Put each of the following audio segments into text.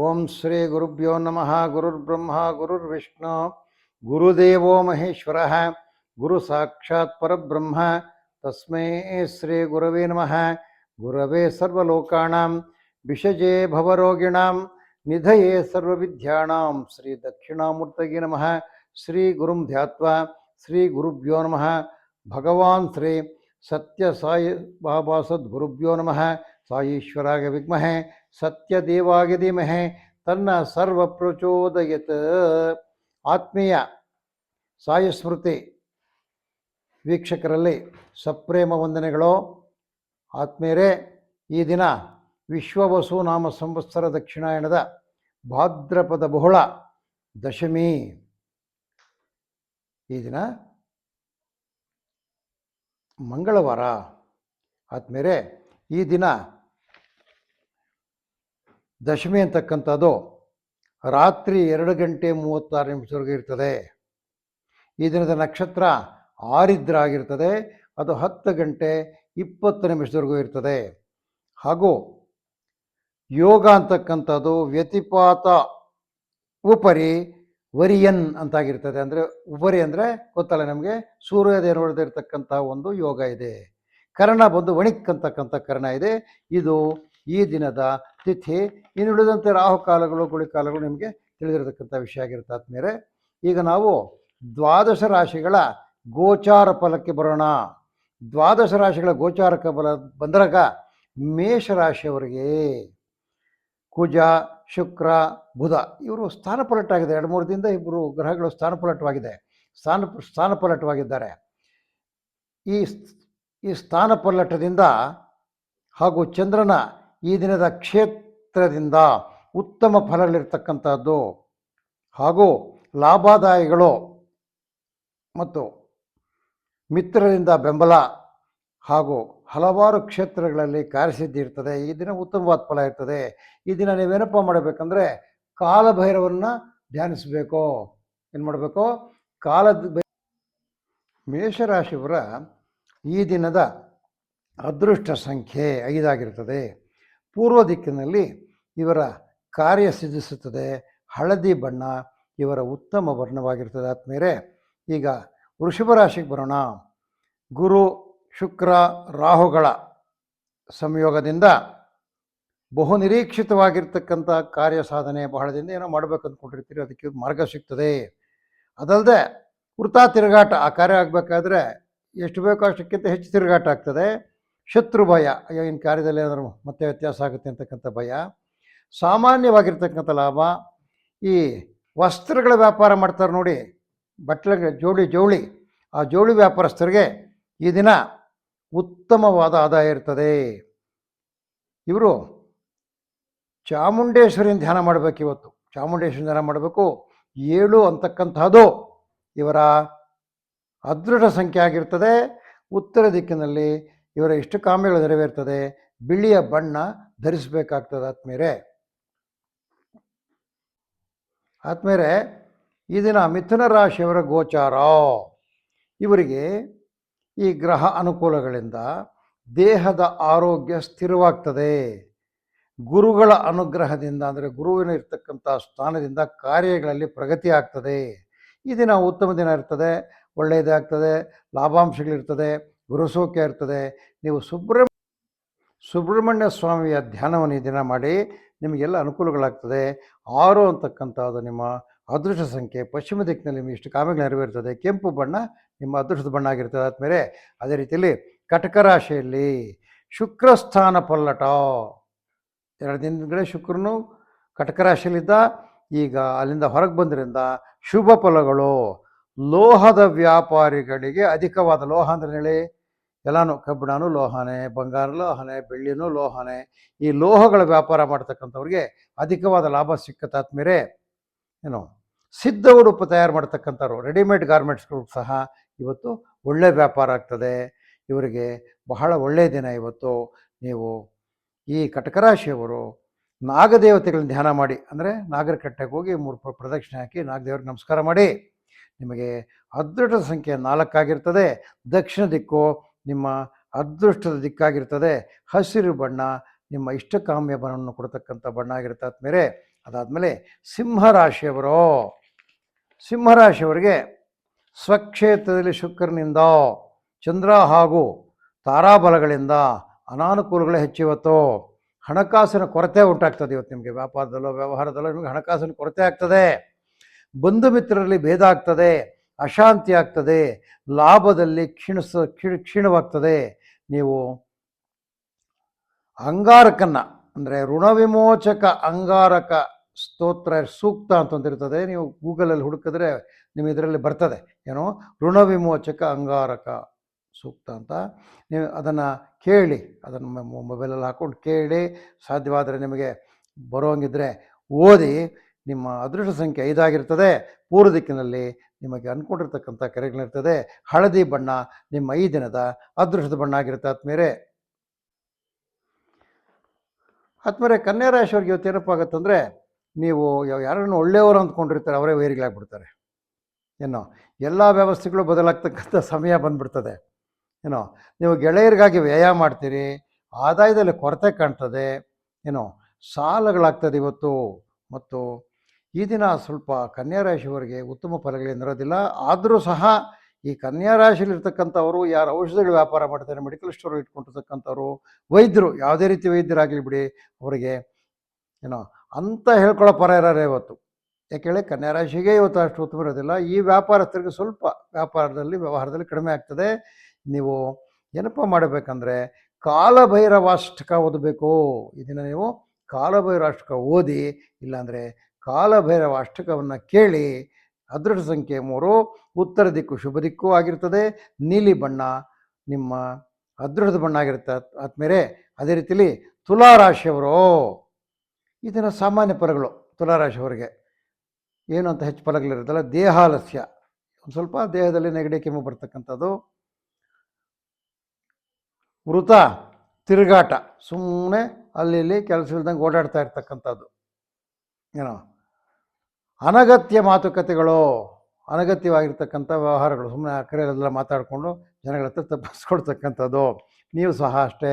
ಓಂ ಶ್ರೀ ಗುರುಭ್ಯೋ ನಮಃ ಗುರುರ್ಬ್ರಹ್ಮ ಗುರುರ್ವಿಷ್ಣು ಗುರುದೇವೋ ಮಹೇಶ್ವರ ಗುರು ಸಾಕ್ಷಾತ್ ಪರಬ್ರಹ್ಮ ತಸ್ಮೈ ಶ್ರೀ ಗುರವೇ ನಮಃ ಗುರವೇ ಸರ್ವಲೋಕಾಣಾಂ ವಿಷಜೇ ಭವರೋಗಿಣಾಂ ನಿಧಯೇ ಸರ್ವವಿದ್ಯಾಣಾಂ ಶ್ರೀ ದಕ್ಷಿಣಾಮೂರ್ತಗೆ ನಮಃ ಶ್ರೀ ಗುರುಂ ಧ್ಯಾತ್ವಾ ಶ್ರೀ ಗುರುಭ್ಯೋ ನಮಃ ಭಗವಾನ್ ಶ್ರೀ ಸತ್ಯ ಸಾಯಿ ಬಾಬಾ ಸದ್ಗುರುಭ್ಯೋ ನಮಃ ಸಾಯೀಶ್ವರಾಗ ವಿದ್ಮಹೆ ಸತ್ಯದೇವಾಗೆ ಮಹೆ ತನ್ನ ಸರ್ವ ಪ್ರಚೋದಯತ ಆತ್ಮೀಯ ಸಾಯಸ್ಮೃತಿ ವೀಕ್ಷಕರಲ್ಲಿ ಸಪ್ರೇಮ ವಂದನೆಗಳು. ಆತ್ಮೀಯರೇ, ಈ ದಿನ ವಿಶ್ವವಸು ನಾಮ ಸಂವತ್ಸರ ದಕ್ಷಿಣಾಯಣದ ಭಾದ್ರಪದ ಬಹುಳ ದಶಮಿ. ಈ ದಿನ ಮಂಗಳವಾರ. ಆದ್ಮೇಲೆ ಈ ದಿನ ದಶಮಿ ಅಂತಕ್ಕಂಥದ್ದು ರಾತ್ರಿ ಎರಡು ಗಂಟೆ ಮೂವತ್ತಾರು ನಿಮಿಷವರೆಗೂ ಇರ್ತದೆ. ಈ ದಿನದ ನಕ್ಷತ್ರ ಆರಿದ್ರ ಆಗಿರ್ತದೆ ಅದು ಹತ್ತು ಗಂಟೆ ಇಪ್ಪತ್ತು ನಿಮಿಷದವರೆಗೂ ಇರ್ತದೆ. ಹಾಗೂ ಯೋಗ ಅಂತಕ್ಕಂಥದ್ದು ವ್ಯತಿಪಾತ ಉಪರಿ ವರಿಯನ್ ಅಂತಾಗಿರ್ತದೆ. ಅಂದರೆ ಉಪರಿ ಅಂದರೆ ಗೊತ್ತಲ್ಲ ನಮಗೆ? ಸೂರ್ಯೋದಯ ನೋಡದಿರ್ತಕ್ಕಂಥ ಒಂದು ಯೋಗ ಇದೆ. ಕರ್ಣ ಬಂದು ವಣಿಕ್ ಅಂತಕ್ಕಂಥ ಕರ್ಣ ಇದೆ. ಇದು ಈ ದಿನದ ತಿಥಿ, ಇನ್ನುಳಿದಂತೆ ರಾಹುಕಾಲಗಳು ಗುಳಿಕಾಲಗಳು ನಿಮಗೆ ತಿಳಿದಿರತಕ್ಕಂಥ ವಿಷಯ ಆಗಿರುತ್ತೆ ಆದ್ಮೇಲೆ ಈಗ ನಾವು ದ್ವಾದಶ ರಾಶಿಗಳ ಗೋಚಾರ ಫಲಕ್ಕೆ ಬರೋಣ. ದ್ವಾದಶ ರಾಶಿಗಳ ಗೋಚಾರಕ ಬಲ ಬಂದಾಗ ಮೇಷರಾಶಿಯವರಿಗೆ ಕುಜ, ಶುಕ್ರ, ಬುಧ ಇವರು ಸ್ಥಾನಪಲಟಾಗಿದೆ ಎರಡು ಮೂರು ದಿನದ ಇಬ್ಬರು ಗ್ರಹಗಳು ಸ್ಥಾನಪಲಟವಾಗಿದೆ. ಸ್ಥಾನ ಸ್ಥಾನಪಲಟವಾಗಿದ್ದಾರೆ. ಈ ಈ ಸ್ಥಾನಪಲ್ಲಟದಿಂದ ಹಾಗೂ ಚಂದ್ರನ ಈ ದಿನದ ಕ್ಷೇತ್ರದಿಂದ ಉತ್ತಮ ಫಲಗಳಿರ್ತಕ್ಕಂಥದ್ದು ಹಾಗೂ ಲಾಭದಾಯಿಗಳು ಮತ್ತು ಮಿತ್ರರಿಂದ ಬೆಂಬಲ ಹಾಗೂ ಹಲವಾರು ಕ್ಷೇತ್ರಗಳಲ್ಲಿ ಕಾರ್ಯಸಿದ್ಧಿ ಇರ್ತದೆ. ಈ ದಿನ ಉತ್ತಮವಾದ ಫಲ ಇರ್ತದೆ. ಈ ದಿನ ನೀವೇನಪ್ಪ ಮಾಡಬೇಕಂದ್ರೆ ಕಾಲಭೈರವನ್ನು ಧ್ಯಾನಿಸಬೇಕು. ಏನು ಮಾಡಬೇಕು? ಕಾಲದ ಮೇಷರಾಶಿಯವರ ಈ ದಿನದ ಅದೃಷ್ಟ ಸಂಖ್ಯೆ ಐದಾಗಿರ್ತದೆ. ಪೂರ್ವ ದಿಕ್ಕಿನಲ್ಲಿ ಇವರ ಕಾರ್ಯ ಸಿದ್ಧಿಸುತ್ತದೆ. ಹಳದಿ ಬಣ್ಣ ಇವರ ಉತ್ತಮ ವರ್ಣವಾಗಿರ್ತದೆ. ಆದಮೇಲೆ ಈಗ ವೃಷಭ ರಾಶಿಗೆ ಬರೋಣ. ಗುರು, ಶುಕ್ರ, ರಾಹುಗಳ ಸಂಯೋಗದಿಂದ ಬಹು ನಿರೀಕ್ಷಿತವಾಗಿರ್ತಕ್ಕಂಥ ಕಾರ್ಯ ಸಾಧನೆ ಬಹಳ ದಿನ ಏನೋ ಮಾಡಬೇಕು ಅಂದ್ಕೊಂಡಿರ್ತೀರಿ. ಅದಕ್ಕೆ ಮಾರ್ಗ ಸಿಗ್ತದೆ. ಅದಲ್ಲದೆ ವೃತ್ತ ತಿರುಗಾಟ ಆ ಕಾರ್ಯ ಆಗಬೇಕಾದ್ರೆ ಎಷ್ಟು ಬೇಕೋ ಅಷ್ಟಕ್ಕಿಂತ ಹೆಚ್ಚು ತಿರುಗಾಟ ಆಗ್ತದೆ. ಶತ್ರು ಭಯ, ಅಯ್ಯೋ ಇನ್ನು ಕಾರ್ಯದಲ್ಲಿ ಏನಾದರೂ ಮತ್ತೆ ವ್ಯತ್ಯಾಸ ಆಗುತ್ತೆ ಅಂತಕ್ಕಂಥ ಭಯ. ಸಾಮಾನ್ಯವಾಗಿರ್ತಕ್ಕಂಥ ಲಾಭ, ಈ ವಸ್ತ್ರಗಳ ವ್ಯಾಪಾರ ಮಾಡ್ತಾರೆ ನೋಡಿ ಬಟ್ಟೆಗಳ ಜೋಳಿ ಜೋಳಿ ಆ ಜೋಳಿ ವ್ಯಾಪಾರಸ್ಥರಿಗೆ ಈ ದಿನ ಉತ್ತಮವಾದ ಆದಾಯ ಇರ್ತದೆ. ಇವರು ಚಾಮುಂಡೇಶ್ವರಿನ ಧ್ಯಾನ ಮಾಡಬೇಕು ಇವತ್ತು. ಚಾಮುಂಡೇಶ್ವರಿ ಧ್ಯಾನ ಮಾಡಬೇಕು, ಏಳು ಅಂತಕ್ಕಂಥದ್ದು ಇವರ ಅದೃಢ ಸಂಖ್ಯೆ ಆಗಿರ್ತದೆ. ಉತ್ತರ ದಿಕ್ಕಿನಲ್ಲಿ ಇವರ ಇಷ್ಟು ಕಾಮ್ಯಗಳು ನೆರವೇರ್ತದೆ, ಬಿಳಿಯ ಬಣ್ಣ ಧರಿಸಬೇಕಾಗ್ತದೆ ಆತ್ಮೇರೆ ಆತ್ಮೇರೆ ಈ ದಿನ ಮಿಥುನ ರಾಶಿಯವರ ಗೋಚಾರ. ಇವರಿಗೆ ಈ ಗ್ರಹ ಅನುಕೂಲಗಳಿಂದ ದೇಹದ ಆರೋಗ್ಯ ಸ್ಥಿರವಾಗ್ತದೆ. ಗುರುಗಳ ಅನುಗ್ರಹದಿಂದ ಅಂದರೆ ಗುರುವಿನ ಇರ್ತಕ್ಕಂಥ ಸ್ಥಾನದಿಂದ ಕಾರ್ಯಗಳಲ್ಲಿ ಪ್ರಗತಿ ಆಗ್ತದೆ. ಈ ದಿನ ಉತ್ತಮ ದಿನ ಇರ್ತದೆ ಒಳ್ಳೆಯದಾಗ್ತದೆ ಲಾಭಾಂಶಗಳಿರ್ತದೆ ಗುರುಸೌಖ್ಯ ಇರ್ತದೆ. ನೀವು ಸುಬ್ರಹ್ಮ, ಸುಬ್ರಹ್ಮಣ್ಯ ಸ್ವಾಮಿಯ ಧ್ಯಾನವನ್ನು ದಿನ ಮಾಡಿ ನಿಮಗೆಲ್ಲ ಅನುಕೂಲಗಳಾಗ್ತದೆ. ಆರು ಅಂತಕ್ಕಂಥದ್ದು ನಿಮ್ಮ ಅದೃಷ್ಟ ಸಂಖ್ಯೆ. ಪಶ್ಚಿಮ ದಿಕ್ಕಿನಲ್ಲಿ ನಿಮ್ಮ ಇಷ್ಟು ಕಾಮಗಳು ನೆರವೇರ್ತದೆ. ಕೆಂಪು ಬಣ್ಣ ನಿಮ್ಮ ಅದೃಷ್ಟದ ಬಣ್ಣ ಆಗಿರ್ತದೆ. ಆದಮೇಲೆ ಅದೇ ರೀತಿಯಲ್ಲಿ ಕಟಕ ರಾಶಿಯಲ್ಲಿ ಶುಕ್ರಸ್ಥಾನ ಪಲ್ಲಟ. ಎರಡು ದಿನಗಳೇ ಶುಕ್ರನು ಕಟಕ ರಾಶಿಯಲ್ಲಿದ್ದ. ಈಗ ಅಲ್ಲಿಂದ ಹೊರಗೆ ಬಂದ್ರಿಂದ ಶುಭ ಫಲಗಳು. ಲೋಹದ ವ್ಯಾಪಾರಿಗಳಿಗೆ ಅಧಿಕವಾದ ಲೋಹ ಅಂದ್ರೆ ಹೇಳಿ? ಎಲ್ಲಾನು ಕಬ್ಬಿಣನೂ ಲೋಹನೆ, ಬಂಗಾರ ಲೋಹನೆ, ಬೆಳ್ಳಿನೂ ಲೋಹನೆ, ಈ ಲೋಹಗಳ ವ್ಯಾಪಾರ ಮಾಡ್ತಕ್ಕಂಥವ್ರಿಗೆ ಅಧಿಕವಾದ ಲಾಭ ಸಿಕ್ಕತ್ತಾದ್ಮೇಲೆ ಏನು, ಸಿದ್ಧ ಉಡುಪು ತಯಾರು ಮಾಡ್ತಕ್ಕಂಥವ್ರು, ರೆಡಿಮೇಡ್ ಗಾರ್ಮೆಂಟ್ಸ್ಗಳು ಸಹ ಇವತ್ತು ಒಳ್ಳೆ ವ್ಯಾಪಾರ ಆಗ್ತದೆ. ಇವರಿಗೆ ಬಹಳ ಒಳ್ಳೆಯ ದಿನ ಇವತ್ತು. ನೀವು ಈ ಕಟಕರಾಶಿಯವರು ನಾಗದೇವತೆಗಳನ್ನ ಧ್ಯಾನ ಮಾಡಿ, ಅಂದರೆ ನಾಗರಕಟ್ಟೆಗೆ ಹೋಗಿ ಮೂರು ಪ್ರ- ಪ್ರದಕ್ಷಿಣೆ ಹಾಕಿ ನಾಗದೇವ್ರಿಗೆ ನಮಸ್ಕಾರ ಮಾಡಿ. ನಿಮಗೆ ಅದೃಢ ಸಂಖ್ಯೆ ನಾಲ್ಕಾಗಿರ್ತದೆ. ದಕ್ಷಿಣ ದಿಕ್ಕು ನಿಮ್ಮ ಅದೃಷ್ಟದ ದಿಕ್ಕಾಗಿರ್ತದೆ. ಹಸಿರು ಬಣ್ಣ ನಿಮ್ಮ ಇಷ್ಟಕಾಮ್ಯ ಬಣ್ಣವನ್ನು ಕೊಡ್ತಕ್ಕಂಥ ಬಣ್ಣ ಆಗಿರುತ್ತೆ ಆದ್ಮೇಲೆ ಅದಾದಮೇಲೆ ಸಿಂಹರಾಶಿಯವರು. ಸಿಂಹರಾಶಿಯವರಿಗೆ ಸ್ವಕ್ಷೇತ್ರದಲ್ಲಿ ಶುಕ್ರನಿಂದ ಚಂದ್ರ ಹಾಗೂ ತಾರಾಬಲಗಳಿಂದ ಅನಾನುಕೂಲಗಳೇ ಹೆಚ್ಚಿವತ್ತು ಹಣಕಾಸಿನ ಕೊರತೆ ಉಂಟಾಗ್ತದೆ ಇವತ್ತು ನಿಮಗೆ. ವ್ಯಾಪಾರದಲ್ಲೋ, ವ್ಯವಹಾರದಲ್ಲೋ ನಿಮಗೆ ಹಣಕಾಸಿನ ಕೊರತೆ ಆಗ್ತದೆ. ಬಂಧು ಮಿತ್ರರಲ್ಲಿ ಭೇದ ಆಗ್ತದೆ. ಅಶಾಂತಿ ಆಗ್ತದೆ, ಲಾಭದಲ್ಲಿ ಕ್ಷೀಣಿಸ ಕ್ಷೀಣ ಕ್ಷೀಣವಾಗ್ತದೆ. ನೀವು ಅಂಗಾರಕನ್ನ, ಅಂದರೆ ಋಣವಿಮೋಚಕ ಅಂಗಾರಕ ಸ್ತೋತ್ರ ಸೂಕ್ತ ಅಂತಂದಿರ್ತದೆ. ನೀವು ಗೂಗಲಲ್ಲಿ ಹುಡುಕಿದ್ರೆ ನಿಮ್ಮ ಇದರಲ್ಲಿ ಬರ್ತದೆ. ಏನು? ಋಣವಿಮೋಚಕ ಅಂಗಾರಕ ಸೂಕ್ತ ಅಂತ. ನೀವು ಅದನ್ನು ಕೇಳಿ, ಅದನ್ನು ಮೊಬೈಲಲ್ಲಿ ಹಾಕ್ಕೊಂಡು ಕೇಳಿ, ಸಾಧ್ಯವಾದರೆ ನಿಮಗೆ ಬರೋಂಗಿದ್ರೆ ಓದಿ, ನಿಮ್ಮ ಅದೃಷ್ಟ ಸಂಖ್ಯೆ ಐದಾಗಿರ್ತದೆ. ಪೂರ್ವ ದಿಕ್ಕಿನಲ್ಲಿ ನಿಮಗೆ ಅಂದ್ಕೊಂಡಿರ್ತಕ್ಕಂಥ ಕರೆಗಳಿರ್ತದೆ ಹಳದಿ ಬಣ್ಣ, ನಿಮ್ಮ ಈ ದಿನದ ಅದೃಷ್ಟದ ಬಣ್ಣ ಆಗಿರುತ್ತೆ ಆತ್ಮೇರೆ ಆತ್ಮೇರೆ ಕನ್ಯಾ ರಾಶಿಯವ್ರಿಗೆ ಇವತ್ತು ಏನಪ್ಪ ಆಗುತ್ತಂದರೆ ನೀವು ಯಾರನ್ನು ಒಳ್ಳೆಯವರು ಅಂದ್ಕೊಂಡಿರ್ತಾರೆ, ಅವರೇ ವೈರಿಗಳಾಗ್ಬಿಡ್ತಾರೆ. ಏನೋ, ಎಲ್ಲ ವ್ಯವಸ್ಥೆಗಳು ಬದಲಾಗ್ತಕ್ಕಂಥ ಸಮಯ ಬಂದ್ಬಿಡ್ತದೆ. ಏನೋ, ನೀವು ಗೆಳೆಯರಿಗಾಗಿ ವ್ಯಯ ಮಾಡ್ತೀರಿ, ಆದಾಯದಲ್ಲಿ ಕೊರತೆ ಕಾಣ್ತದೆ. ಏನೋ, ಸಾಲಗಳಾಗ್ತದೆ ಇವತ್ತು. ಮತ್ತು ಈ ದಿನ ಸ್ವಲ್ಪ ಕನ್ಯಾ ರಾಶಿಯವರಿಗೆ ಉತ್ತಮ ಫಲಗಳೇನಿರೋದಿಲ್ಲ ಆದರೂ ಸಹ ಈ ಕನ್ಯಾ ರಾಶಿಯಲ್ಲಿರ್ತಕ್ಕಂಥವರು ಯಾರು ಔಷಧಿಗಳು ವ್ಯಾಪಾರ ಮಾಡ್ತಾರೆ ಮೆಡಿಕಲ್ ಸ್ಟೋರ್ ಇಟ್ಕೊಂಡಿರ್ತಕ್ಕಂಥವ್ರು, ವೈದ್ಯರು, ಯಾವುದೇ ರೀತಿ ವೈದ್ಯರಾಗಲಿ ಬಿಡಿ, ಅವರಿಗೆ ಏನೋ ಅಂತ ಹೇಳ್ಕೊಳ್ಳೋ ಪರ ಇರೋರೇ ಇವತ್ತು. ಯಾಕೆ ಹೇಳಿ ಕನ್ಯಾ ರಾಶಿಗೆ ಇವತ್ತು ಅಷ್ಟು ಉತ್ತಮ ಇರೋದಿಲ್ಲ. ಈ ವ್ಯಾಪಾರಸ್ಥರಿಗೆ ಸ್ವಲ್ಪ ವ್ಯಾಪಾರದಲ್ಲಿ, ವ್ಯವಹಾರದಲ್ಲಿ ಕಡಿಮೆ ಆಗ್ತದೆ. ನೀವು ಏನಪ್ಪ ಮಾಡಬೇಕಂದ್ರೆ, ಕಾಲಭೈರವಾಷ್ಟಕ ಓದಬೇಕು. ಇದನ್ನು ನೀವು ಕಾಲಭೈರವಾಷ್ಟಕ ಓದಿ, ಇಲ್ಲಾಂದರೆ ಕಾಲಭೈರವ ಅಷ್ಟಕವನ್ನು ಕೇಳಿ ಅದೃಷ್ಟ ಸಂಖ್ಯೆ ಮೂರು, ಉತ್ತರ ದಿಕ್ಕು ಶುಭ ದಿಕ್ಕು ಆಗಿರ್ತದೆ, ನೀಲಿ ಬಣ್ಣ ನಿಮ್ಮ ಅದೃಷ್ಟದ ಬಣ್ಣ ಆಗಿರುತ್ತೆ. ಆದ್ಮೇಲೆ ಅದೇ ರೀತಿಲಿ ತುಲಾರಾಶಿಯವರು ಇದನ್ನು ಸಾಮಾನ್ಯ ಫಲಗಳು ತುಲಾರಾಶಿಯವರಿಗೆ. ಏನು ಅಂತ ಹೆಚ್ಚು ಫಲಗಳಿರುತ್ತಲ್ಲ, ದೇಹಾಲಸ್ಯ. ಒಂದು ಸ್ವಲ್ಪ ದೇಹದಲ್ಲಿ ನೆಗಡಿ, ಕೆಮ್ಮು ಬರ್ತಕ್ಕಂಥದ್ದು. ವೃತ, ತಿರುಗಾಟ. ಸುಮ್ಮನೆ ಅಲ್ಲಿ ಇಲ್ಲಿ ಕೆಲಸ ಇಲ್ದಂಗೆ ಓಡಾಡ್ತಾ ಇರ್ತಕ್ಕಂಥದ್ದು. ಏನೋ. ಅನಗತ್ಯ ಮಾತುಕತೆಗಳು, ಅನಗತ್ಯವಾಗಿರ್ತಕ್ಕಂಥ ವ್ಯವಹಾರಗಳು ಸುಮ್ಮನೆ ಕರೆಯಲ್ಲೆಲ್ಲ ಮಾತಾಡಿಕೊಂಡು ಜನಗಳ ಹತ್ರ ತಪ್ಪಿಸ್ಕೊಡ್ತಕ್ಕಂಥದ್ದು. ನೀವು ಸಹ ಅಷ್ಟೇ.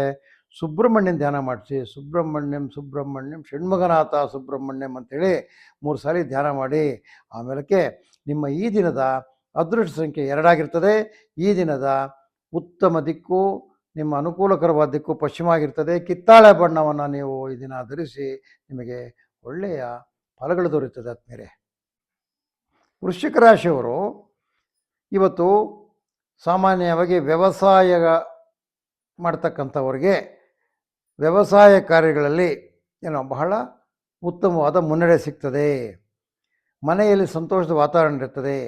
ಸುಬ್ರಹ್ಮಣ್ಯನ ಧ್ಯಾನ ಮಾಡಿಸಿ. ಸುಬ್ರಹ್ಮಣ್ಯಂ ಸುಬ್ರಹ್ಮಣ್ಯಂ ಷಣ್ಮುಗನಾಥ ಸುಬ್ರಹ್ಮಣ್ಯಂ ಅಂತೇಳಿ ಮೂರು ಸಾರಿ ಧ್ಯಾನ ಮಾಡಿ. ಆಮೇಲಕ್ಕೆ ನಿಮ್ಮ ಈ ದಿನದ ಅದೃಷ್ಟ ಸಂಖ್ಯೆ ಎರಡಾಗಿರ್ತದೆ. ಈ ದಿನದ ಉತ್ತಮ ದಿಕ್ಕು, ನಿಮ್ಮ ಅನುಕೂಲಕರವಾದ ದಿಕ್ಕು ಪಶ್ಚಿಮ ಆಗಿರ್ತದೆ ಕಿತ್ತಾಳೆ ಬಣ್ಣವನ್ನು ನೀವು ಈ ದಿನ ಧರಿಸಿ ನಿಮಗೆ ಒಳ್ಳೆಯ ಫಲಗಳು ದೊರೆಯುತ್ತದೆ ಆದ್ಮೇಲೆ ವೃಶ್ಚಿಕ ರಾಶಿಯವರು ಇವತ್ತು ಸಾಮಾನ್ಯವಾಗಿ ವ್ಯವಸಾಯ ಮಾಡ್ತಕ್ಕಂಥವ್ರಿಗೆ ವ್ಯವಸಾಯ ಕಾರ್ಯಗಳಲ್ಲಿ ಏನೋ ಬಹಳ ಉತ್ತಮವಾದ ಮುನ್ನಡೆ ಸಿಗ್ತದೆ. ಮನೆಯಲ್ಲಿ ಸಂತೋಷದ ವಾತಾವರಣ ಇರ್ತದೆ.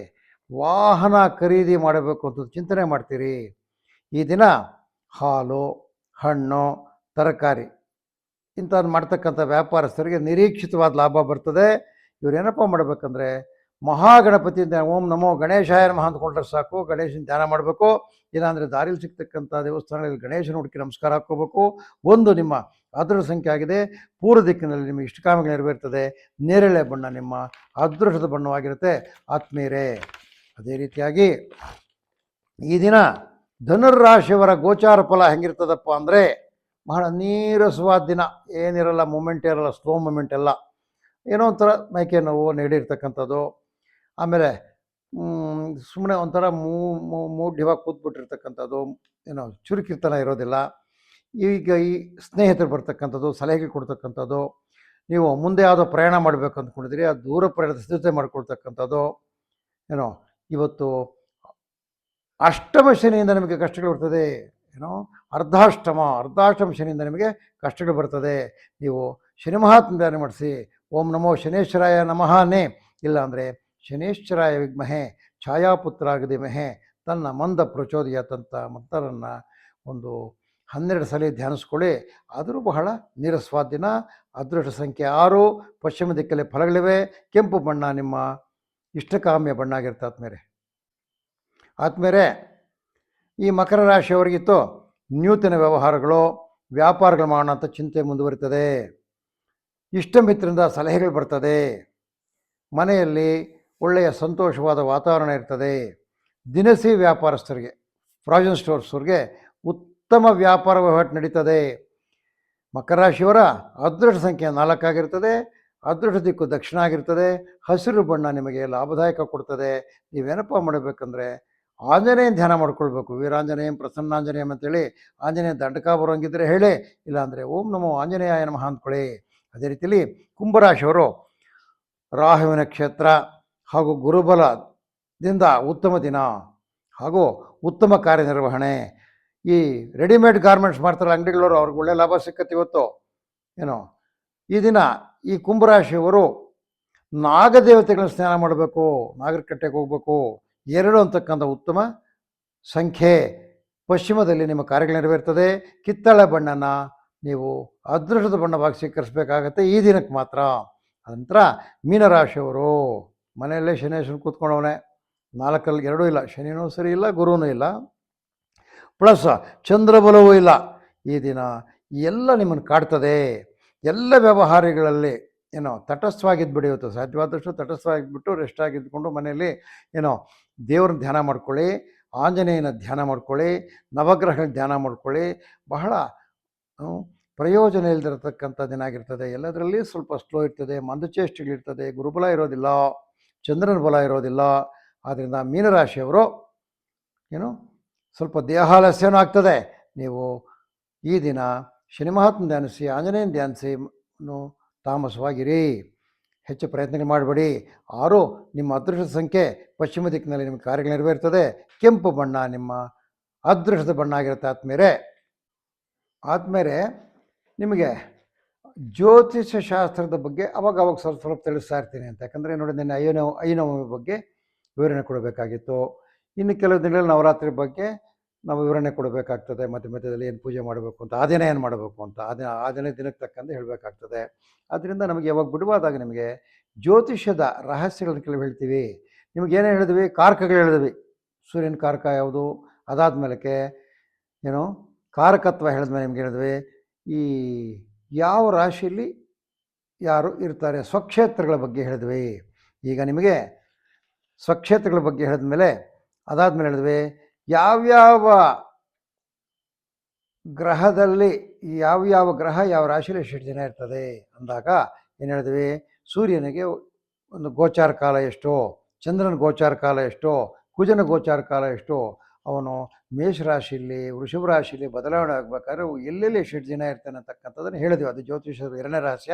ವಾಹನ ಖರೀದಿ ಮಾಡಬೇಕು ಅಂತ ಚಿಂತನೆ ಮಾಡ್ತೀರಿ. ಈ ದಿನ ಹಾಲು, ಹಣ್ಣು, ತರಕಾರಿ ಇಂಥದ್ದು ಮಾಡ್ತಕ್ಕಂಥ ವ್ಯಾಪಾರಸ್ಥರಿಗೆ ನಿರೀಕ್ಷಿತವಾದ ಲಾಭ ಬರ್ತದೆ. ಇವ್ರು ಏನಪ್ಪ ಮಾಡಬೇಕಂದ್ರೆ ಮಹಾಗಣಪತಿ ಓಂ ನಮೋ ಗಣೇಶಾಯ ನಮಃ ಅಂದ್ಕೊಂಡ್ರೆ ಸಾಕು. ಗಣೇಶನ ಧ್ಯಾನ ಮಾಡಬೇಕು. ಇಲ್ಲಾಂದರೆ ದಾರಿಲಿ ಸಿಗ್ತಕ್ಕಂಥ ದೇವಸ್ಥಾನಗಳಲ್ಲಿ ಗಣೇಶನ ಹುಡುಕಿ ನಮಸ್ಕಾರ ಹಾಕ್ಕೋಬೇಕು. ಒಂದು ನಿಮ್ಮ ಅದೃಷ್ಟ ಸಂಖ್ಯೆ ಆಗಿದೆ. ಪೂರ್ವ ದಿಕ್ಕಿನಲ್ಲಿ ನಿಮಗೆ ಇಷ್ಟಕಾಮಗಳು ನೆರವೇರ್ತದೆ. ನೇರಳೆ ಬಣ್ಣ ನಿಮ್ಮ ಅದೃಷ್ಟದ ಬಣ್ಣವಾಗಿರುತ್ತೆ. ಆತ್ಮೀಯರೇ, ಅದೇ ರೀತಿಯಾಗಿ ಈ ದಿನ ಧನುರಾಶಿಯವರ ಗೋಚಾರ ಫಲ ಹೆಂಗಿರ್ತದಪ್ಪ ಅಂದರೆ ಬಹಳ ನೀರಸವಾದ ದಿನ. ಏನಿರಲ್ಲ ಮೂಮೆಂಟ್ ಇರಲ್ಲ ಸ್ಲೋ ಮೂಮೆಂಟ್ ಎಲ್ಲ. ಏನೋ ಒಂಥರ ಮೈಕೆ ನೋವು, ನೆಗಡಿ ಇರ್ತಕ್ಕಂಥದ್ದು. ಆಮೇಲೆ ಸುಮ್ಮನೆ ಒಂಥರ ಮೂ ಮೂಢ್ಯವಾಗಿ ಕೂತ್ಬಿಟ್ಟಿರ್ತಕ್ಕಂಥದ್ದು, ಏನೋ ಚುರುಕಿರ್ತನ ಇರೋದಿಲ್ಲ. ಈಗ ಈ ಸ್ನೇಹಿತರು ಬರ್ತಕ್ಕಂಥದ್ದು ಸಲಹೆ ಕೊಡ್ತಕ್ಕಂಥದ್ದು, ನೀವು ಮುಂದೆ ಯಾವುದೋ ಪ್ರಯಾಣ ಮಾಡಬೇಕು ಅಂದ್ಕೊಂಡಿದ್ರಿ ಆ ದೂರ ಪ್ರಯಾಣದ ಸಿದ್ಧತೆ ಮಾಡ್ಕೊಳ್ತಕ್ಕಂಥದ್ದು, ಏನೋ ಇವತ್ತು ಅಷ್ಟಮ ಶನಿಯಿಂದ ನಿಮಗೆ ಕಷ್ಟಗಳು ಬರ್ತದೆ, ಏನೋ ಅರ್ಧಾಷ್ಟಮ ಅರ್ಧಾಷ್ಟಮ ಶನಿಯಿಂದ ನಿಮಗೆ ಕಷ್ಟಗಳು ಬರ್ತದೆ, ನೀವು ಶನಿ ಮಹಾತ್ಮ ಮಾಡಿಸಿ, ಓಂ ನಮೋ ಶನೇಶ್ವರಾಯ ನಮಃನೇ ಇಲ್ಲಾಂದರೆ ಶನೇಶ್ವರಾಯ ವಿಗ್ಮಹೆ, ಛಾಯಾಪುತ್ರಾಗದೆ ಮಹೆ, ತನ್ನ ಮಂದ ಪ್ರಚೋದಯತಂತ ಮಂತ್ರರನ್ನು ಒಂದು ಹನ್ನೆರಡು ಸಲ ಧ್ಯಾನಿಸ್ಕೊಳ್ಳಿ. ಆದರೂ ಬಹಳ ನೀರಸವಾದ ದಿನ. ಅದೃಷ್ಟ ಸಂಖ್ಯೆ ಆರು, ಪಶ್ಚಿಮ ದಿಕ್ಕಲ್ಲಿ ಫಲಗಳಿವೆ. ಕೆಂಪು ಬಣ್ಣ ನಿಮ್ಮ ಇಷ್ಟಕಾಮ್ಯ ಬಣ್ಣ ಆಗಿರುತ್ತೆ ಆತ್ಮೇಲೆ ಆತ್ಮೇಲೆ ಈ ಮಕರ ರಾಶಿಯವರಿಗಿತ್ತು ನೂತನ ವ್ಯವಹಾರಗಳು, ವ್ಯಾಪಾರಗಳು ಮಾಡೋಣ ಅಂತ ಚಿಂತೆ ಮುಂದುವರಿತದೆ. ಇಷ್ಟ ಮಿತ್ರರಿಂದ ಸಲಹೆಗಳು ಬರ್ತದೆ. ಮನೆಯಲ್ಲಿ ಒಳ್ಳೆಯ ಸಂತೋಷವಾದ ವಾತಾವರಣ ಇರ್ತದೆ. ದಿನಸಿ ವ್ಯಾಪಾರಸ್ಥರಿಗೆ ಪ್ರಾವಿಷನ್ ಸ್ಟೋರ್ಸ್ವ್ರಿಗೆ ಉತ್ತಮ ವ್ಯಾಪಾರ ವಹಿವಾಟು ನಡೀತದೆ. ಮಕರ ರಾಶಿಯವರ ಅದೃಷ್ಟ ಸಂಖ್ಯೆ ನಾಲ್ಕಾಗಿರ್ತದೆ ಅದೃಷ್ಟ ದಿಕ್ಕು ದಕ್ಷಿಣ ಆಗಿರ್ತದೆ. ಹಸಿರು ಬಣ್ಣ ನಿಮಗೆ ಲಾಭದಾಯಕ ಕೊಡ್ತದೆ. ನೀವೇನಪ್ಪ ಮಾಡಬೇಕಂದ್ರೆ ಆಂಜನೇಯನ ಧ್ಯಾನ ಮಾಡ್ಕೊಳ್ಬೇಕು. ವೀರಾಂಜನೇಯಂ ಪ್ರಸನ್ನಾಂಜನೇಯಂ ಅಂತೇಳಿ ಆಂಜನೇಯ ದಂಡಕ ಬರೋಂಗಿದ್ರೆ ಹೇಳಿ. ಇಲ್ಲಾಂದರೆ ಓಂ ನಮೋ ಆಂಜನೇಯ ನಮಃ ಅಂದ್ಕೊಳ್ಳಿ. ಅದೇ ರೀತಿಯಲ್ಲಿ ಕುಂಭರಾಶಿಯವರು ರಾಹುವಿನ ಕ್ಷೇತ್ರ ಹಾಗೂ ಗುರುಬಲದಿಂದ ಉತ್ತಮ ದಿನ ಹಾಗೂ ಉತ್ತಮ ಕಾರ್ಯನಿರ್ವಹಣೆ. ಈ ರೆಡಿಮೇಡ್ ಗಾರ್ಮೆಂಟ್ಸ್ ಮಾಡ್ತಾರೆ ಅಂಗಡಿಗಳವರು, ಅವ್ರಿಗೆ ಒಳ್ಳೆ ಲಾಭ ಸಿಕ್ಕತ್ತೆ ಇವತ್ತು. ಏನೋ? ಈ ದಿನ ಈ ಕುಂಭರಾಶಿಯವರು ನಾಗದೇವತೆಗಳನ್ನ ಸ್ನಾನ ಮಾಡಬೇಕು, ನಾಗರಕಟ್ಟೆಗೆ ಹೋಗಬೇಕು. ಎರಡು ಅಂತಕ್ಕಂಥ ಉತ್ತಮ ಸಂಖ್ಯೆ. ಪಶ್ಚಿಮದಲ್ಲಿ ನಿಮ್ಮ ಕಾರ್ಯಗಳು ನೆರವೇರ್ತದೆ. ಕಿತ್ತಳೆ ಬಣ್ಣನ ನೀವು ಅದೃಷ್ಟದ ಬಣ್ಣವಾಗಿ ಸ್ವೀಕರಿಸಬೇಕಾಗತ್ತೆ ಈ ದಿನಕ್ಕೆ ಮಾತ್ರ. ನಂತರ ಮೀನರಾಶಿಯವರು. ಮನೆಯಲ್ಲೇ ಶನೇಶ್ವರ ಕೂತ್ಕೊಂಡವನೇ. ನಾಲ್ಕಲ್ಲಿ ಎರಡೂ ಇಲ್ಲ, ಶನಿನೂ ಸರಿ ಇಲ್ಲ ಗುರುವೂ ಇಲ್ಲ. ಪ್ಲಸ್ ಚಂದ್ರಬಲವೂ ಇಲ್ಲ. ಈ ದಿನ ಎಲ್ಲ ನಿಮ್ಮನ್ನು ಕಾಡ್ತದೆ. ಎಲ್ಲ ವ್ಯವಹಾರಗಳಲ್ಲಿ, ಏನೋ ತಟಸ್ಥವಾಗಿದ್ದು ಇವತ್ತು ಸಾಧ್ಯವಾದಷ್ಟು ತಟಸ್ಥವಾಗಿದ್ಬಿಟ್ಟು ರೆಸ್ಟ್ ಆಗಿದ್ದುಕೊಂಡು ಮನೆಯಲ್ಲಿ, ಏನೋ, ದೇವ್ರನ್ನ ಧ್ಯಾನ ಮಾಡ್ಕೊಳ್ಳಿ, ಆಂಜನೇಯನ ಧ್ಯಾನ ಮಾಡ್ಕೊಳ್ಳಿ ನವಗ್ರಹಗಳ ಧ್ಯಾನ ಮಾಡ್ಕೊಳ್ಳಿ. ಬಹಳ ಪ್ರಯೋಜನ ಇಲ್ದಿರತಕ್ಕಂಥ ದಿನ ಆಗಿರ್ತದೆ. ಎಲ್ಲದರಲ್ಲಿ ಸ್ವಲ್ಪ ಸ್ಲೋ ಇರ್ತದೆ, ಮಂದಚೇಷ್ಟೆಗಳಿರ್ತದೆ, ಗುರುಬಲ ಇರೋದಿಲ್ಲ. ಚಂದ್ರನ ಬಲ ಇರೋದಿಲ್ಲ. ಆದ್ದರಿಂದ ಮೀನರಾಶಿಯವರು, ಏನು, ಸ್ವಲ್ಪ ದೇಹಾಲಸ್ಯನೂ ಆಗ್ತದೆ. ನೀವು ಈ ದಿನ ಶನಿ ಮಹಾತ್ಮ ಧ್ಯಾನಿಸಿ, ಆಂಜನೇಯನ ಧ್ಯಾನಿಸಿ ತಾಮಸವಾಗಿರಿ. ಹೆಚ್ಚು ಪ್ರಯತ್ನಗಳು ಮಾಡಬೇಡಿ. ಆರು, ನಿಮ್ಮ ಅದೃಷ್ಟದ ಸಂಖ್ಯೆ ಪಶ್ಚಿಮ ದಿಕ್ಕಿನಲ್ಲಿ ನಿಮ್ಮ ಕಾರ್ಯಗಳು ನೆರವೇರ್ತದೆ. ಕೆಂಪು ಬಣ್ಣ ನಿಮ್ಮ ಅದೃಷ್ಟದ ಬಣ್ಣ ಆಗಿರುತ್ತೆ ಆದ್ಮೇಲೆ ಆದ್ಮೇಲೆ ನಿಮಗೆ ಜ್ಯೋತಿಷ್ಯ ಶಾಸ್ತ್ರದ ಬಗ್ಗೆ ಅವಾಗ ಅವಾಗ ಸ್ವಲ್ಪ ಸ್ವಲ್ಪ ತಿಳಿಸ್ತಾ ಇರ್ತೀನಿ ಅಂತ. ಯಾಕಂದರೆ ನೋಡಿ, ನಿನ್ನೆ ಐನವ ಐನವಮಿ ಬಗ್ಗೆ ವಿವರಣೆ ಕೊಡಬೇಕಾಗಿತ್ತು. ಇನ್ನು ಕೆಲವು ದಿನಗಳಲ್ಲಿ ನವರಾತ್ರಿ ಬಗ್ಗೆ ನಾವು ವಿವರಣೆ ಕೊಡಬೇಕಾಗ್ತದೆ. ಮತ್ತು ಮಧ್ಯದಲ್ಲಿ ಏನು ಪೂಜೆ ಮಾಡಬೇಕು ಅಂತ, ಆ ದಿನ ಏನು ಮಾಡಬೇಕು ಅಂತ, ಆ ದಿನ ಆ ದಿನ ದಿನಕ್ಕೆ ತಕ್ಕಂತೆ ಹೇಳಬೇಕಾಗ್ತದೆ. ಆದ್ದರಿಂದ ನಮಗೆ ಯಾವಾಗ ಬಿಡುವಾದಾಗ ನಿಮಗೆ ಜ್ಯೋತಿಷ್ಯದ ರಹಸ್ಯಗಳನ್ನು ಕೆಲವು ಹೇಳ್ತೀವಿ. ನಿಮಗೆ ಏನೇನು ಹೇಳಿದ್ವಿ? ಕಾರಕಗಳು ಹೇಳಿದ್ವಿ. ಸೂರ್ಯನ ಕಾರಕ ಯಾವುದು? ಅದಾದ ಮೇಲೆ ಏನು ಕಾರಕತ್ವ ಹೇಳಿದ್ಮೇಲೆ ನಿಮ್ಗೆ ಹೇಳಿದ್ವಿ? ಈ ಯಾವ ರಾಶಿಯಲ್ಲಿ ಯಾರು ಇರ್ತಾರೆ? ಸ್ವಕ್ಷೇತ್ರಗಳ ಬಗ್ಗೆ ಹೇಳಿದ್ವಿ. ಈಗ ನಿಮಗೆ ಸ್ವಕ್ಷೇತ್ರಗಳ ಬಗ್ಗೆ ಹೇಳಿದ್ಮೇಲೆ ಅದಾದ್ಮೇಲೆ ಹೇಳಿದ್ವಿ, ಯಾವ್ಯಾವ ಗ್ರಹದಲ್ಲಿ, ಯಾವ್ಯಾವ ಗ್ರಹ ಯಾವ ರಾಶಿಯಲ್ಲಿ ಎಷ್ಟು ಜನ ಇರ್ತದೆ ಅಂದಾಗ ಏನು ಹೇಳಿದ್ವಿ, ಸೂರ್ಯನಿಗೆ ಒಂದು ಗೋಚಾರ ಕಾಲ ಎಷ್ಟು, ಚಂದ್ರನ ಗೋಚಾರ ಕಾಲ ಎಷ್ಟು, ಕುಜನ ಗೋಚಾರ ಕಾಲ ಎಷ್ಟು ಅವನು ಮೇಷರಾಶಿಯಲ್ಲಿ ವೃಷಭ ರಾಶಿಯಲ್ಲಿ ಬದಲಾವಣೆ ಆಗಬೇಕಾದ್ರೆ ಎಲ್ಲೆಲ್ಲಿ ಎಷ್ಟು ದಿನ ಇರ್ತಾನೆ ಅಂತಕ್ಕಂಥದ್ದನ್ನು ಹೇಳಿದ್ವಿ. ಅದು ಜ್ಯೋತಿಷದ ಎರಡನೇ ರಹಸ್ಯ.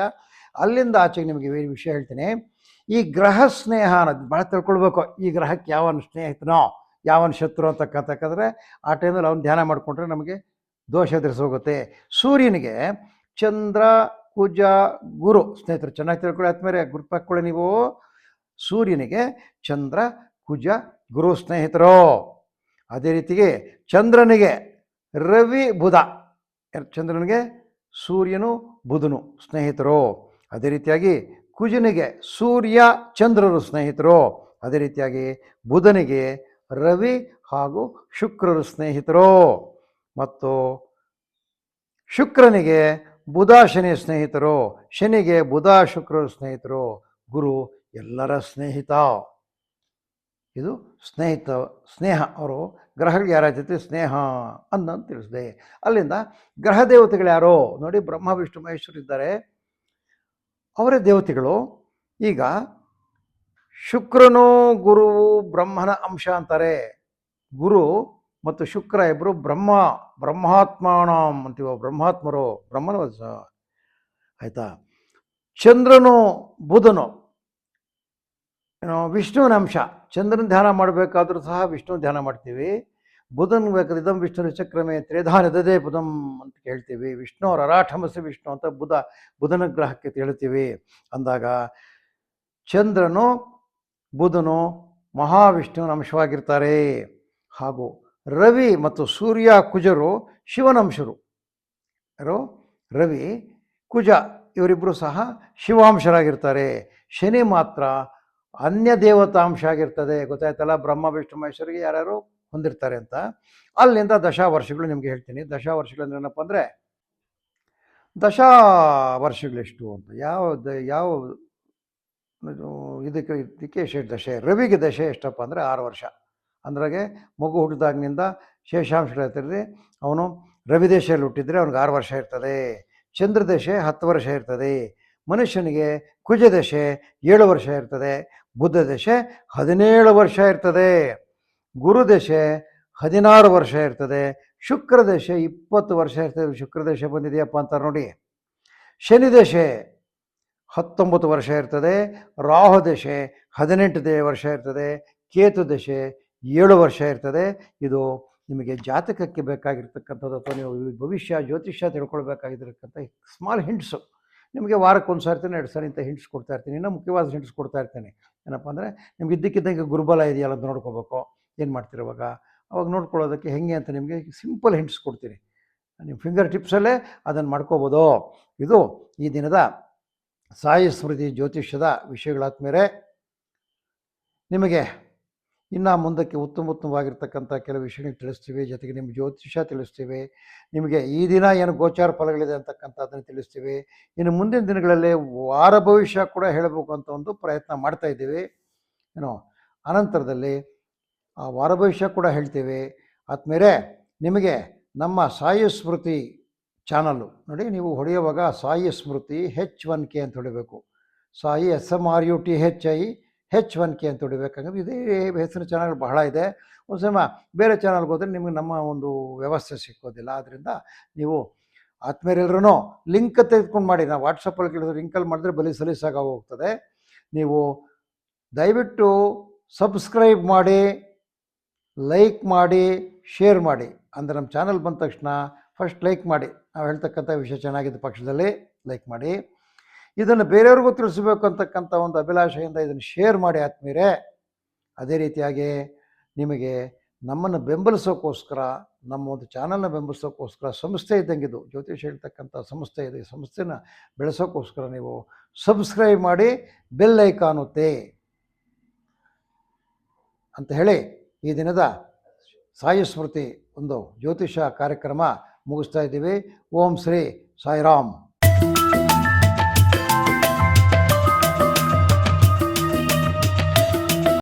ಅಲ್ಲಿಂದ ಆಚೆಗೆ ನಿಮಗೆ ವಿಷಯ ಹೇಳ್ತೀನಿ. ಈ ಗ್ರಹ ಸ್ನೇಹ ಅನ್ನೋದು ಭಾಳ ತಿಳ್ಕೊಳ್ಬೇಕು. ಈ ಗ್ರಹಕ್ಕೆ ಯಾವನ ಸ್ನೇಹಿತನೋ, ಯಾವನ ಶತ್ರು ಅಂತಕ್ಕಂಥಕ್ಕಂದರೆ ಆ ಟೈಮಲ್ಲಿ ಅವನು ಧ್ಯಾನ ಮಾಡಿಕೊಂಡ್ರೆ ನಮಗೆ ದೋಷ ಎದುರಿಸೋಗುತ್ತೆ ಸೂರ್ಯನಿಗೆ ಚಂದ್ರ, ಕುಜ, ಗುರು ಸ್ನೇಹಿತರು ಚೆನ್ನಾಗಿ ತಿಳ್ಕೊಳ್ಳಿ. ಆದ್ಮೇಲೆ ಗುರುತಾಕೊಳ್ಳಿ ನೀವು. ಸೂರ್ಯನಿಗೆ ಚಂದ್ರ, ಕುಜ, ಗುರು ಸ್ನೇಹಿತರು. ಅದೇ ರೀತಿಗೆ ಚಂದ್ರನಿಗೆ ರವಿ ಬುಧ. ಚಂದ್ರನಿಗೆ? ಸೂರ್ಯನು ಬುಧನು, ಸ್ನೇಹಿತರು. ಅದೇ ರೀತಿಯಾಗಿ ಕುಜನಿಗೆ ಸೂರ್ಯ, ಚಂದ್ರರು, ಸ್ನೇಹಿತರು. ಅದೇ ರೀತಿಯಾಗಿ ಬುಧನಿಗೆ ರವಿ ಹಾಗೂ ಶುಕ್ರರು, ಸ್ನೇಹಿತರು. ಮತ್ತು ಶುಕ್ರನಿಗೆ ಬುಧ, ಶನಿ, ಸ್ನೇಹಿತರು. ಶನಿಗೆ ಬುಧ, ಶುಕ್ರರು, ಸ್ನೇಹಿತರು. ಗುರು ಎಲ್ಲರ ಸ್ನೇಹಿತ. ಇದು ಸ್ನೇಹಿತ, ಸ್ನೇಹ ಅವರು ಗ್ರಹಗಳು ಯಾರ ಜೊತೆ ಸ್ನೇಹ ಅನ್ನೋದು ತಿಳಿಸಿದೆ. ಅಲ್ಲಿಂದ ಗ್ರಹ ದೇವತೆಗಳು ಯಾರೋ, ನೋಡಿ ಬ್ರಹ್ಮ, ವಿಷ್ಣು, ಮಹೇಶ್ವರ ಇದ್ದಾರೆ. ಅವರೇ ದೇವತೆಗಳು. ಈಗ ಶುಕ್ರನು ಗುರುವು ಬ್ರಹ್ಮನ ಅಂಶ ಅಂತಾರೆ. ಗುರು ಮತ್ತು ಶುಕ್ರ ಇಬ್ಬರು ಬ್ರಹ್ಮ ಬ್ರಹ್ಮಾತ್ಮಾನಂ ಅಂತೀವ ಬ್ರಹ್ಮಾತ್ಮರು, ಬ್ರಹ್ಮನ ಆಯ್ತಾ? ಚಂದ್ರನು, ಬುಧನು. ಏನೋ ವಿಷ್ಣುವಿನ ಅಂಶ. ಚಂದ್ರನ ಧ್ಯಾನ ಮಾಡಬೇಕಾದ್ರೂ ಸಹ ವಿಷ್ಣು ಧ್ಯಾನ ಮಾಡ್ತೀವಿ. ಬುಧನ್ ಬೇಕಾದ್ರೆ ಇದಂ ವಿಷ್ಣು ಚಕ್ರಮೇ ತ್ರೇಧಾನ ದದೇ ಬುಧಂ ಅಂತ ಕೇಳ್ತೀವಿ. ವಿಷ್ಣು ಅವರ ವಿಷ್ಣು ಅಂತ ಬುಧ, ಬುಧನ ಗ್ರಹಕ್ಕೆ ಹೇಳ್ತೀವಿ ಅಂದಾಗ ಚಂದ್ರನು, ಬುಧನು ಮಹಾವಿಷ್ಣುವಿನ ಅಂಶವಾಗಿರ್ತಾರೆ. ಹಾಗೂ ರವಿ ಮತ್ತು ಸೂರ್ಯ ಕುಜರು ಶಿವನಂಶರು ಯಾರು? ರವಿ, ಕುಜ ಇವರಿಬ್ಬರು ಸಹ ಶಿವಾಂಶರಾಗಿರ್ತಾರೆ. ಶನಿ ಮಾತ್ರ ಅನ್ಯ ದೇವತಾಂಶ ಆಗಿರ್ತದೆ, ಗೊತ್ತಾಯ್ತಲ್ಲ? ಬ್ರಹ್ಮ, ವಿಷ್ಣು, ಮಹೇಶ್ವರಿಗೆ ಯಾರ್ಯಾರು ಹೊಂದಿರ್ತಾರೆ ಅಂತ. ಅಲ್ಲಿಂದ ದಶಾ ವರ್ಷಗಳು ನಿಮಗೆ ಹೇಳ್ತೀನಿ. ದಶಾ ವರ್ಷಗಳು ಅಂದ್ರೆ ಏನಪ್ಪ ಅಂದರೆ ದಶಾ ವರ್ಷಗಳೆಷ್ಟು ಅಂತ ಯಾವ ದ- ಯಾವ ಇದಕ್ಕೆ ಇದಕ್ಕೆ ಶೇಷ ದಶೆ, ರವಿಗೆ ದಶೆ ಎಷ್ಟಪ್ಪ ಅಂದರೆ ಆರು ವರ್ಷ. ಅಂದ್ರಾಗೆ ಮಗು ಹುಟ್ಟಿದಾಗಿನಿಂದ ಶೇಷಾಂಶಗಳು ಇರ್ತದೆ ಅವನು ರವಿ ದೇಶದಲ್ಲಿ ಹುಟ್ಟಿದ್ರೆ ಅವ್ನಿಗೆ ಆರು ವರ್ಷ ಇರ್ತದೆ. ಚಂದ್ರ ದಶೆ ಹತ್ತು ವರ್ಷ ಇರ್ತದೆ. ಮನುಷ್ಯನಿಗೆ ಕುಜದಶೆ ಏಳು ವರ್ಷ ಇರ್ತದೆ. ಬುದ್ಧ ದಶೆ ಹದಿನೇಳು ವರ್ಷ ಇರ್ತದೆ. ಗುರುದಶೆ ಹದಿನಾರು ವರ್ಷ ಇರ್ತದೆ. ಶುಕ್ರ ದಶೆ ಇಪ್ಪತ್ತು ವರ್ಷ ಇರ್ತದೆ. ಶುಕ್ರ ದಶೆ ಬಂದಿದೆಯಪ್ಪ ಅಂತ ನೋಡಿ. ಶನಿ ದಶೆ ಹತ್ತೊಂಬತ್ತು ವರ್ಷ ಇರ್ತದೆ. ರಾಹು ದಶೆ ಹದಿನೆಂಟು ದೇ ವರ್ಷ ಇರ್ತದೆ. ಕೇತು ದಶೆ ಏಳು ವರ್ಷ ಇರ್ತದೆ. ಇದು ನಿಮಗೆ ಜಾತಕಕ್ಕೆ ಬೇಕಾಗಿರ್ತಕ್ಕಂಥದ್ದು ಅಥವಾ ನೀವು ಭವಿಷ್ಯ ಜ್ಯೋತಿಷ್ಯ ತಿಳ್ಕೊಳ್ಬೇಕಾಗಿರ್ತಕ್ಕಂಥ ಸ್ಮಾಲ್ ಹಿಂಟ್ಸು ನಿಮಗೆ ವಾರಕ್ಕೆ ಒಂದು ಸಾರಿ ಎರಡು ಸಾರಿ ಇಂಥ ಹಿಂಟ್ಸ್ ಕೊಡ್ತಾ ಇರ್ತೀನಿ. ಇನ್ನೂ ಮುಖ್ಯವಾದ ಹಿಂಟ್ಸ್ ಕೊಡ್ತಾ ಇರ್ತೇನೆ. ಏನಪ್ಪ ಅಂದರೆ ನಿಮ್ಗೆ ಇದ್ದಕ್ಕಿದ್ದಂಗೆ ಗುರುಬಲ ಇದೆಯಲ್ಲ ಅಂತ ನೋಡ್ಕೋಬೇಕು. ಏನು ಮಾಡ್ತಿರುವಾಗ? ಅವಾಗ ನೋಡ್ಕೊಳ್ಳೋದಕ್ಕೆ ಹೆಂಗೆ ಅಂತ ನಿಮಗೆ ಸಿಂಪಲ್ ಹಿಂಟ್ಸ್ ಕೊಡ್ತೀನಿ. ನಿಮ್ಮ ಫಿಂಗರ್ ಟಿಪ್ಸಲ್ಲೇ ಅದನ್ನು ಮಾಡ್ಕೋಬೋದು. ಇದು ಈ ದಿನದ ಸಾಯಿ ಸ್ಮೃತಿ ಜ್ಯೋತಿಷ್ಯದ ವಿಷಯಗಳಾದ್ಮೇಲೆ ನಿಮಗೆ ಇನ್ನು ಮುಂದಕ್ಕೆ ಉತ್ತಮ ಉತ್ತಮವಾಗಿರ್ತಕ್ಕಂಥ ಕೆಲವು ವಿಷಯಗಳು ತಿಳಿಸ್ತೀವಿ. ಜೊತೆಗೆ ನಿಮ್ಮ ಜ್ಯೋತಿಷ್ಯ ತಿಳಿಸ್ತೀವಿ. ನಿಮಗೆ ಈ ದಿನ ಏನು ಗೋಚಾರ ಫಲಗಳಿದೆ ಅಂತಕ್ಕಂಥದ್ದನ್ನು ತಿಳಿಸ್ತೀವಿ. ಇನ್ನು ಮುಂದಿನ ದಿನಗಳಲ್ಲಿ ವಾರ ಭವಿಷ್ಯ ಕೂಡ ಹೇಳಬೇಕು ಅಂತ ಒಂದು ಪ್ರಯತ್ನ ಮಾಡ್ತಾ ಇದ್ದೀವಿ. ಏನೋ ಅನಂತರದಲ್ಲಿ ಆ ವಾರ ಭವಿಷ್ಯ ಕೂಡ ಹೇಳ್ತೀವಿ. ಆದ್ಮೇಲೆ ನಿಮಗೆ ನಮ್ಮ ಸಾಯಿ ಸ್ಮೃತಿ ಚಾನಲ್ಲು ನೋಡಿ, ನೀವು ಹೊಡೆಯುವಾಗ Sai Smriti H one K ಅಂತ ಹೊಡಿಬೇಕು. Sai S M R U T H I H one K ಅಂತ ಹೊಡಿಬೇಕಂದ್ರೆ ಇದೇ ಹೆಸರಿನ ಚಾನಲ್ ಬಹಳ ಇದೆ. ಒಂದು ಸಮ ಬೇರೆ ಚಾನಲ್ಗೆ ಹೋದರೆ ನಿಮಗೆ ನಮ್ಮ ಒಂದು ವ್ಯವಸ್ಥೆ ಸಿಕ್ಕೋದಿಲ್ಲ. ಆದ್ದರಿಂದ ನೀವು ಆತ್ಮೀಯರೆಲ್ಲರೂ ಲಿಂಕ್ ತೆಗೆದುಕೊಂಡು ಮಾಡಿ. ನಾವು ವಾಟ್ಸಪ್ಪಲ್ಲಿ ಕೇಳಿದ್ರೆ ಲಿಂಕಲ್ಲಿ ಮಾಡಿದ್ರೆ ಬಲಿ ಸಲೀಸಾಗಿ ಹೋಗ್ತದೆ ನೀವು ದಯವಿಟ್ಟು ಸಬ್ಸ್ಕ್ರೈಬ್ ಮಾಡಿ ಲೈಕ್ ಮಾಡಿ ಶೇರ್ ಮಾಡಿ. ಅಂದರೆ ನಮ್ಮ ಚಾನಲ್ ಬಂದ ತಕ್ಷಣ ಫಸ್ಟ್ ಲೈಕ್ ಮಾಡಿ. ನಾವು ಹೇಳ್ತಕ್ಕಂಥ ವಿಷಯ ಚೆನ್ನಾಗಿದ್ದ ಪಕ್ಷದಲ್ಲಿ. ಲೈಕ್ ಮಾಡಿ. ಇದನ್ನು ಬೇರೆಯವ್ರಿಗೂ ತಿಳಿಸಬೇಕು ಅಂತಕ್ಕಂಥ ಒಂದು ಅಭಿಲಾಷೆಯಿಂದ ಇದನ್ನು ಶೇರ್ ಮಾಡಿ ಆತ್ಮೀರೇ ಅದೇ ರೀತಿಯಾಗಿ ನಿಮಗೆ ನಮ್ಮನ್ನು ಬೆಂಬಲಿಸೋಕ್ಕೋಸ್ಕರ ನಮ್ಮ ಒಂದು ಚಾನಲ್ನ ಬೆಂಬಲಿಸೋಕ್ಕೋಸ್ಕರ ಸಂಸ್ಥೆ ಇದ್ದಂಗಿದು ಜ್ಯೋತಿಷ್ ಹೇಳ್ತಕ್ಕಂಥ ಸಂಸ್ಥೆ ಇದೆ. ಈ ಸಂಸ್ಥೆನ ಬೆಳೆಸೋಕ್ಕೋಸ್ಕರ ನೀವು ಸಬ್ಸ್ಕ್ರೈಬ್ ಮಾಡಿ ಬೆಲ್ ಐಕಾನುತ್ತೆ ಅಂತ ಹೇಳಿ ಈ ದಿನದ ಸಾಯಿ ಸ್ಮೃತಿ ಒಂದು ಜ್ಯೋತಿಷ ಕಾರ್ಯಕ್ರಮ ಮುಗಿಸ್ತಾ ಇದ್ದೀವಿ. ಓಂ ಶ್ರೀ ಸಾಯಿರಾಮ್.